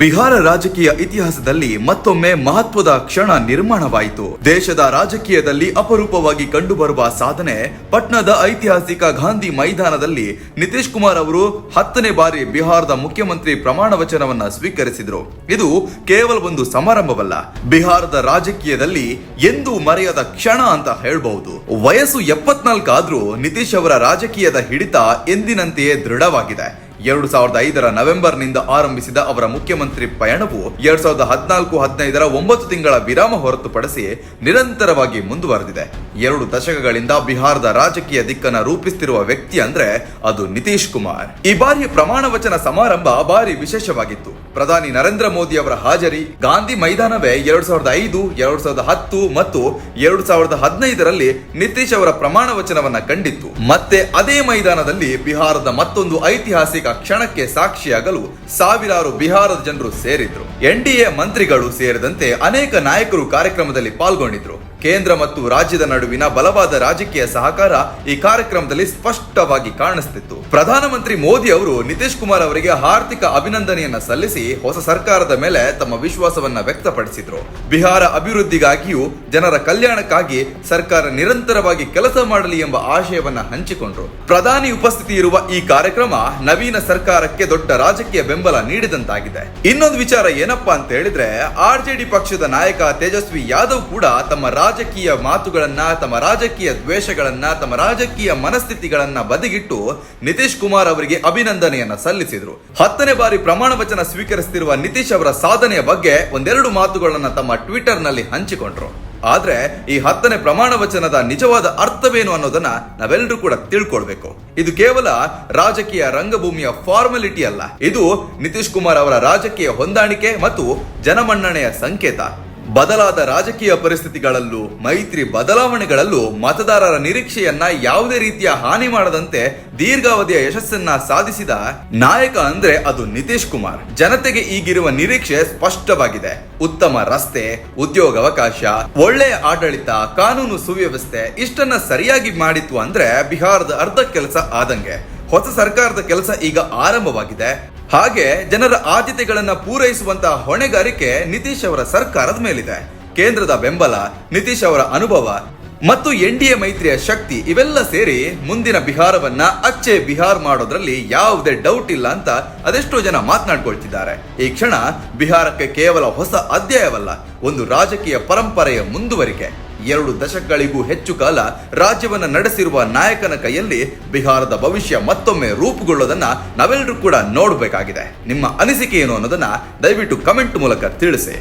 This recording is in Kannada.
ಬಿಹಾರ ರಾಜಕೀಯ ಇತಿಹಾಸದಲ್ಲಿ ಮತ್ತೊಮ್ಮೆ ಮಹತ್ವದ ಕ್ಷಣ ನಿರ್ಮಾಣವಾಯಿತು. ದೇಶದ ರಾಜಕೀಯದಲ್ಲಿ ಅಪರೂಪವಾಗಿ ಕಂಡುಬರುವ ಸಾಧನೆ ಪಟ್ನಾದ ಐತಿಹಾಸಿಕ ಗಾಂಧಿ ಮೈದಾನದಲ್ಲಿ ನಿತೀಶ್ ಕುಮಾರ್ ಅವರು ಹತ್ತನೇ ಬಾರಿ ಬಿಹಾರದ ಮುಖ್ಯಮಂತ್ರಿ ಪ್ರಮಾಣ ವಚನವನ್ನ ಸ್ವೀಕರಿಸಿದರು. ಇದು ಕೇವಲ ಒಂದು ಸಮಾರಂಭವಲ್ಲ, ಬಿಹಾರದ ರಾಜಕೀಯದಲ್ಲಿ ಎಂದೂ ಮರೆಯದ ಕ್ಷಣ ಅಂತ ಹೇಳಬಹುದು. ವಯಸ್ಸು ಎಪ್ಪತ್ನಾಲ್ಕಾದ್ರೂ ನಿತೀಶ್ ಅವರ ರಾಜಕೀಯದ ಹಿಡಿತ ಎಂದಿನಂತೆಯೇ ದೃಢವಾಗಿದೆ. ಎರಡು ಸಾವಿರದ ಐದರ ನವೆಂಬರ್ನಿಂದ ಆರಂಭಿಸಿದ ಅವರ ಮುಖ್ಯಮಂತ್ರಿ ಪಯಣವು ಎರಡ್ ಸಾವಿರದ ಹದಿನಾಲ್ಕು, ಹದಿನೈದರ ಒಂಬತ್ತು ತಿಂಗಳ ವಿರಾಮ ಹೊರತುಪಡಿಸಿ ನಿರಂತರವಾಗಿ ಮುಂದುವರೆದಿದೆ. ಎರಡು ದಶಕಗಳಿಂದ ಬಿಹಾರದ ರಾಜಕೀಯ ದಿಕ್ಕನ್ನ ರೂಪಿಸುತ್ತಿರುವ ವ್ಯಕ್ತಿ ಅಂದ್ರೆ ಅದು ನಿತೀಶ್ ಕುಮಾರ್. ಈ ಬಾರಿಯ ಪ್ರಮಾಣ ವಚನ ಸಮಾರಂಭ ಬಾರಿ ವಿಶೇಷವಾಗಿತ್ತು. ಪ್ರಧಾನಿ ನರೇಂದ್ರ ಮೋದಿ ಅವರ ಹಾಜರಿ, ಗಾಂಧಿ ಮೈದಾನವೇ ಎರಡ್ ಸಾವಿರದ ಐದು, ಎರಡ್ ಸಾವಿರದ ಹತ್ತು ಮತ್ತು ಎರಡ್ ಸಾವಿರದ ಹದಿನೈದರಲ್ಲಿ ನಿತೀಶ್ ಅವರ ಪ್ರಮಾಣ ವಚನವನ್ನ ಕಂಡಿತ್ತು. ಮತ್ತೆ ಅದೇ ಮೈದಾನದಲ್ಲಿ ಬಿಹಾರದ ಮತ್ತೊಂದು ಐತಿಹಾಸಿಕ ಕ್ಷಣಕ್ಕೆ ಸಾಕ್ಷಿಯಾಗಲು ಸಾವಿರಾರು ಬಿಹಾರದ ಜನರು ಸೇರಿದ್ರು. ಎನ್ಡಿಎ ಮಂತ್ರಿಗಳು ಸೇರಿದಂತೆ ಅನೇಕ ನಾಯಕರು ಕಾರ್ಯಕ್ರಮದಲ್ಲಿ ಪಾಲ್ಗೊಂಡಿದ್ರು. ಕೇಂದ್ರ ಮತ್ತು ರಾಜ್ಯದ ನಡುವಿನ ಬಲವಾದ ರಾಜಕೀಯ ಸಹಕಾರ ಈ ಕಾರ್ಯಕ್ರಮದಲ್ಲಿ ಸ್ಪಷ್ಟವಾಗಿ ಕಾಣಿಸ್ತಿತ್ತು. ಪ್ರಧಾನಮಂತ್ರಿ ಮೋದಿ ಅವರು ನಿತೀಶ್ ಕುಮಾರ್ ಅವರಿಗೆ ಆರ್ಥಿಕ ಅಭಿನಂದನೆಯನ್ನ ಸಲ್ಲಿಸಿ ಹೊಸ ಸರ್ಕಾರದ ಮೇಲೆ ತಮ್ಮ ವಿಶ್ವಾಸವನ್ನ ವ್ಯಕ್ತಪಡಿಸಿದ್ರು. ಬಿಹಾರ ಅಭಿವೃದ್ಧಿಗಾಗಿಯೂ ಜನರ ಕಲ್ಯಾಣಕ್ಕಾಗಿ ಸರ್ಕಾರ ನಿರಂತರವಾಗಿ ಕೆಲಸ ಮಾಡಲಿ ಎಂಬ ಆಶಯವನ್ನ ಹಂಚಿಕೊಂಡ್ರು. ಪ್ರಧಾನಿ ಉಪಸ್ಥಿತಿ ಇರುವ ಈ ಕಾರ್ಯಕ್ರಮ ನವೀನ ಸರ್ಕಾರಕ್ಕೆ ದೊಡ್ಡ ರಾಜಕೀಯ ಬೆಂಬಲ ನೀಡಿದಂತಾಗಿದೆ. ಇನ್ನೊಂದು ವಿಚಾರ ಏನಪ್ಪಾ ಅಂತ ಹೇಳಿದ್ರೆ ಆರ್ಜೆಡಿ ಪಕ್ಷದ ನಾಯಕ ತೇಜಸ್ವಿ ಯಾದವ್ ಕೂಡ ತಮ್ಮ ರಾಜಕೀಯ ಮಾತುಗಳನ್ನ, ತಮ್ಮ ರಾಜಕೀಯ ದ್ವೇಷಗಳನ್ನ, ತಮ್ಮ ರಾಜಕೀಯ ಮನಸ್ಥಿತಿಗಳನ್ನ ಬದಿಗಿಟ್ಟು ನಿತೀಶ್ ಕುಮಾರ್ ಅವರಿಗೆ ಅಭಿನಂದನೆಯನ್ನ ಸಲ್ಲಿಸಿದ್ರು. ಹತ್ತನೇ ಬಾರಿ ಪ್ರಮಾಣ ವಚನ ಸ್ವೀಕರಿಸುತ್ತಿರುವ ನಿತೀಶ್ ಅವರ ಸಾಧನೆಯ ಬಗ್ಗೆ ಒಂದೆರಡು ಮಾತುಗಳನ್ನ ತಮ್ಮ ಟ್ವಿಟರ್ನಲ್ಲಿ ಹಂಚಿಕೊಂಡ್ರು. ಆದ್ರೆ, ಈ ಹತ್ತನೇ ಪ್ರಮಾಣ ವಚನದ ನಿಜವಾದ ಅರ್ಥವೇನು ಅನ್ನೋದನ್ನ ನಾವೆಲ್ಲರೂ ಕೂಡ ತಿಳ್ಕೊಳ್ಬೇಕು. ಇದು ಕೇವಲ ರಾಜಕೀಯ ರಂಗಭೂಮಿಯ ಫಾರ್ಮಾಲಿಟಿ ಅಲ್ಲ. ಇದು ನಿತೀಶ್ ಕುಮಾರ್ ಅವರ ರಾಜಕೀಯ ಹೊಂದಾಣಿಕೆ ಮತ್ತು ಜನಮನ್ನಣೆಯ ಸಂಕೇತ. ಬದಲಾದ ರಾಜಕೀಯ ಪರಿಸ್ಥಿತಿಗಳಲ್ಲೂ, ಮೈತ್ರಿ ಬದಲಾವಣೆಗಳಲ್ಲೂ ಮತದಾರರ ನಿರೀಕ್ಷೆಯನ್ನ ಯಾವುದೇ ರೀತಿಯ ಹಾನಿ ಮಾಡದಂತೆ ದೀರ್ಘಾವಧಿಯ ಯಶಸ್ಸನ್ನ ಸಾಧಿಸಿದ ನಾಯಕ ಅಂದ್ರೆ ಅದು ನಿತೀಶ್ ಕುಮಾರ್. ಜನತೆಗೆ ಈಗಿರುವ ನಿರೀಕ್ಷೆ ಸ್ಪಷ್ಟವಾಗಿದೆ. ಉತ್ತಮ ರಸ್ತೆ, ಉದ್ಯೋಗಾವಕಾಶ, ಒಳ್ಳೆಯ ಆಡಳಿತ, ಕಾನೂನು ಸುವ್ಯವಸ್ಥೆ ಇಷ್ಟನ್ನ ಸರಿಯಾಗಿ ಮಾಡಿತ್ತು ಅಂದ್ರೆ ಬಿಹಾರದ ಅರ್ಧ ಕೆಲಸ ಆದಂಗೆ. ಹೊಸ ಸರ್ಕಾರದ ಕೆಲಸ ಈಗ ಆರಂಭವಾಗಿದೆ. ಹಾಗೆ ಜನರ ಆದ್ಯತೆಗಳನ್ನ ಪೂರೈಸುವಂತಹ ಹೊಣೆಗಾರಿಕೆ ನಿತೀಶ್ ಅವರ ಸರ್ಕಾರದ ಮೇಲಿದೆ. ಕೇಂದ್ರದ ಬೆಂಬಲ, ನಿತೀಶ್ ಅವರ ಅನುಭವ ಮತ್ತು ಎನ್ ಡಿ ಎ ಮೈತ್ರಿಯ ಶಕ್ತಿ ಇವೆಲ್ಲ ಸೇರಿ ಮುಂದಿನ ಬಿಹಾರವನ್ನ ಅಚ್ಚೆ ಬಿಹಾರ್ ಮಾಡೋದ್ರಲ್ಲಿ ಯಾವುದೇ ಡೌಟ್ ಇಲ್ಲ ಅಂತ ಅದೆಷ್ಟೋ ಜನ ಮಾತನಾಡ್ಕೊಳ್ತಿದ್ದಾರೆ. ಈ ಕ್ಷಣ ಬಿಹಾರಕ್ಕೆ ಕೇವಲ ಹೊಸ ಅಧ್ಯಾಯವಲ್ಲ, ಒಂದು ರಾಜಕೀಯ ಪರಂಪರೆಯ ಮುಂದುವರಿಕೆ. ಎರಡು ದಶಕಗಳಿಗೂ ಹೆಚ್ಚು ಕಾಲ ರಾಜ್ಯವನ್ನ ನಡೆಸಿರುವ ನಾಯಕನ ಕೈಯಲ್ಲಿ ಬಿಹಾರದ ಭವಿಷ್ಯ ಮತ್ತೊಮ್ಮೆ ರೂಪುಗೊಳ್ಳೋದನ್ನ ನಾವೆಲ್ಲರೂ ಕೂಡ ನೋಡಬೇಕಾಗಿದೆ. ನಿಮ್ಮ ಅನಿಸಿಕೆ ಏನು ಅನ್ನೋದನ್ನ ದಯವಿಟ್ಟು ಕಮೆಂಟ್ ಮೂಲಕ ತಿಳಿಸಿ.